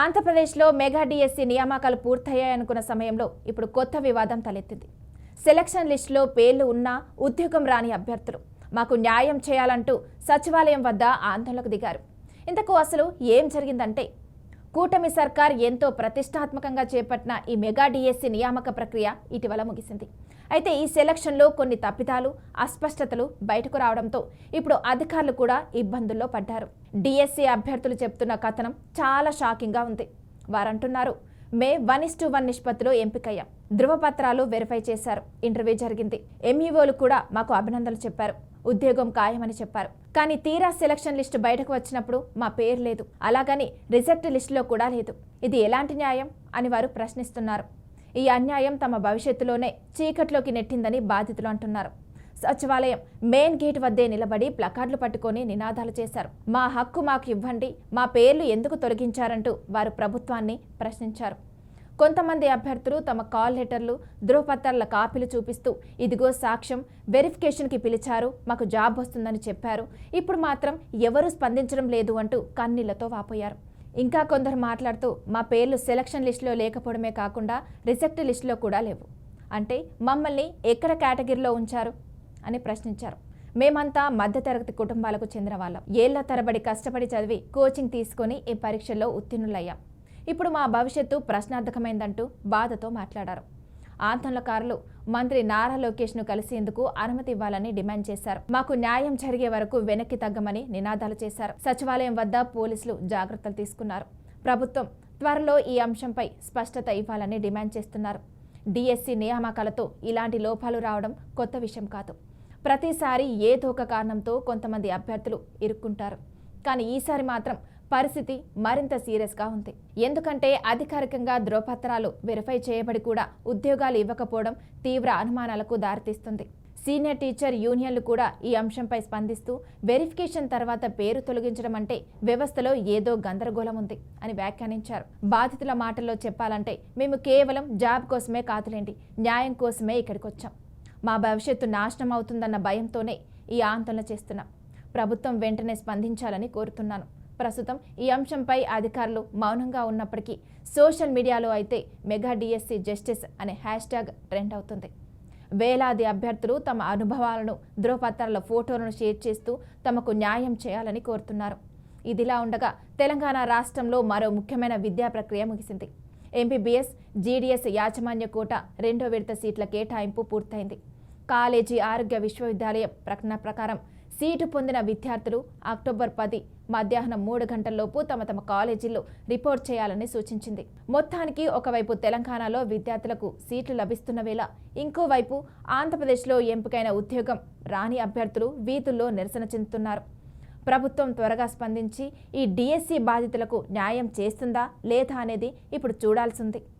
ఆంధ్రప్రదేశ్లో mega DSC నియామకాలు పూర్తయ్యాయనుకున్న సమయంలో ఇప్పుడు కొత్త వివాదం తలెత్తింది. సెలక్షన్ లిస్టులో పేర్లు ఉన్నా ఉద్యోగం రాని అభ్యర్థులు. మాకు న్యాయం చేయాలంటూ సచివాలయం వద్ద ఆందోళనకు దిగారు. ఇంతకు అసలు ఏం జరిగిందంటే కూటమి సర్కార్ ఎంతో ప్రతిష్టాత్మకంగా చేపట్టిన ఈ మెగా డిఎస్సి నియామక ప్రక్రియ ఇటీవల ముగిసింది. అయితే ఈ సెలక్షన్లో కొన్ని తప్పిదాలు అస్పష్టతలు బయటకు రావడంతో ఇప్పుడు అధికారులు కూడా ఇబ్బందుల్లో పడ్డారు. డిఎస్సి అభ్యర్థులు చెప్తున్న కథనం చాలా షాకింగ్గా ఉంది. వారంటున్నారు మే వన్ ఇస్ టు వన్ నిష్పత్తిలో ఎంపికయ్యాం. ధృవపత్రాలు వెరిఫై చేశారు. ఇంటర్వ్యూ జరిగింది. ఎంఈఓలు కూడా మాకు అభినందనలు చెప్పారు. ఉద్యోగం ఖాయమని చెప్పారు. కానీ తీరా సెలక్షన్ లిస్టు బయటకు వచ్చినప్పుడు మా పేరు లేదు. అలాగని రిజెక్ట్ లిస్టులో కూడా లేదు. ఇది ఎలాంటి న్యాయం? అని వారు ప్రశ్నిస్తున్నారు. ఈ అన్యాయం తమ భవిష్యత్తులోనే చీకట్లోకి నెట్టిందని బాధితులు అంటున్నారు. సచివాలయం మెయిన్ గేట్ వద్దే నిలబడి ప్లకార్డులు పట్టుకొని నినాదాలు చేశారు. మా హక్కు మాకు ఇవ్వండి మా పేర్లు ఎందుకు తొలగించారంటూ వారు ప్రభుత్వాన్ని ప్రశ్నించారు. కొంతమంది అభ్యర్థులు తమ కాల్ లెటర్లు ధృవపత్రాల కాపీలు చూపిస్తూ ఇదిగో సాక్ష్యం వెరిఫికేషన్కి పిలిచారు మాకు జాబ్ వస్తుందని చెప్పారు. ఇప్పుడు మాత్రం ఎవరూ స్పందించడం లేదు అంటూ కన్నీళ్ళతో వాపోయారు. ఇంకా కొందరు మాట్లాడుతూ మా పేర్లు సెలక్షన్ లిస్టులో లేకపోవడమే కాకుండా రిజెక్ట్ లిస్టులో కూడా లేవు. అంటే మమ్మల్ని ఎక్కడ కేటగిరీలో ఉంచారు? అని ప్రశ్నించారు. మేమంతా మధ్యతరగతి కుటుంబాలకు చెందిన వాళ్ళం. ఏళ్ళ తరబడి కష్టపడి చదివి కోచింగ్ తీసుకొని ఈ పరీక్షల్లో ఉత్తీర్ణులయ్యాం. ఇప్పుడు మా భవిష్యత్తు ప్రశ్నార్థకమైందంటూ బాధతో మాట్లాడారు. ఆందోళనకారులు మంత్రి నారా లోకేష్ను కలిసేందుకు అనుమతి ఇవ్వాలని డిమాండ్ చేశారు. మాకు న్యాయం జరిగే వరకు వెనక్కి తగ్గమని నినాదాలు చేశారు. సచివాలయం వద్ద పోలీసులు జాగ్రత్తలు తీసుకున్నారు. ప్రభుత్వం త్వరలో ఈ అంశంపై స్పష్టత ఇవ్వాలని డిమాండ్ చేస్తున్నారు. డిఎస్సి నియామకాలతో ఇలాంటి లోపాలు రావడం కొత్త విషయం కాదు. ప్రతిసారి ఏదో ఒక కారణంతో కొంతమంది అభ్యర్థులు ఇరుక్కుంటారు. కానీ ఈసారి మాత్రం పరిస్థితి మరింత సీరియస్గా ఉంది. ఎందుకంటే అధికారికంగా ధ్రువపత్రాలు వెరిఫై చేయబడి కూడా ఉద్యోగాలు ఇవ్వకపోవడం తీవ్ర అనుమానాలకు దారితీస్తుంది. సీనియర్ టీచర్ యూనియన్లు కూడా ఈ అంశంపై స్పందిస్తూ వెరిఫికేషన్ తర్వాత పేరు తొలగించడం అంటే వ్యవస్థలో ఏదో గందరగోళం ఉంది అని వ్యాఖ్యానించారు. బాధితుల మాటల్లో చెప్పాలంటే మేము కేవలం జాబ్ కోసమే కాదులేండి న్యాయం కోసమే ఇక్కడికి వచ్చాం. మా భవిష్యత్తు నాశనం అవుతుందన్న భయంతోనే ఈ ఆందోళన చేస్తున్నాం. ప్రభుత్వం వెంటనే స్పందించాలని కోరుతున్నాను. ప్రస్తుతం ఈ అంశంపై అధికారులు మౌనంగా ఉన్నప్పటికీ సోషల్ మీడియాలో అయితే మెగా డిఎస్సీ జస్టిస్ అనే హ్యాష్ ట్యాగ్ ట్రెండ్ అవుతుంది. వేలాది అభ్యర్థులు తమ అనుభవాలను ధృవపత్రాల ఫోటోలను షేర్ చేస్తూ తమకు న్యాయం చేయాలని కోరుతున్నారు. ఇదిలా ఉండగా తెలంగాణ రాష్ట్రంలో మరో ముఖ్యమైన విద్యా ప్రక్రియ ముగిసింది. ఎంపీబీఎస్ జీడీఎస్ యాజమాన్య కోట రెండో విడత సీట్ల కేటాయింపు పూర్తయింది. కాలేజీ ఆరోగ్య విశ్వవిద్యాలయం ప్రకటన ప్రకారం సీటు పొందిన విద్యార్థులు అక్టోబర్ పది మధ్యాహ్నం మూడు గంటల్లోపు తమ తమ కాలేజీల్లో రిపోర్ట్ చేయాలని సూచించింది. మొత్తానికి ఒకవైపు తెలంగాణలో విద్యార్థులకు సీట్లు లభిస్తున్న వేళ ఇంకోవైపు ఆంధ్రప్రదేశ్లో ఎంపికైన ఉద్యోగం రాని అభ్యర్థులు వీధుల్లో నిరసన చెందుతున్నారు. ప్రభుత్వం త్వరగా స్పందించి ఈ డిఎస్సి బాధితులకు న్యాయం చేస్తుందా లేదా అనేది ఇప్పుడు చూడాల్సింది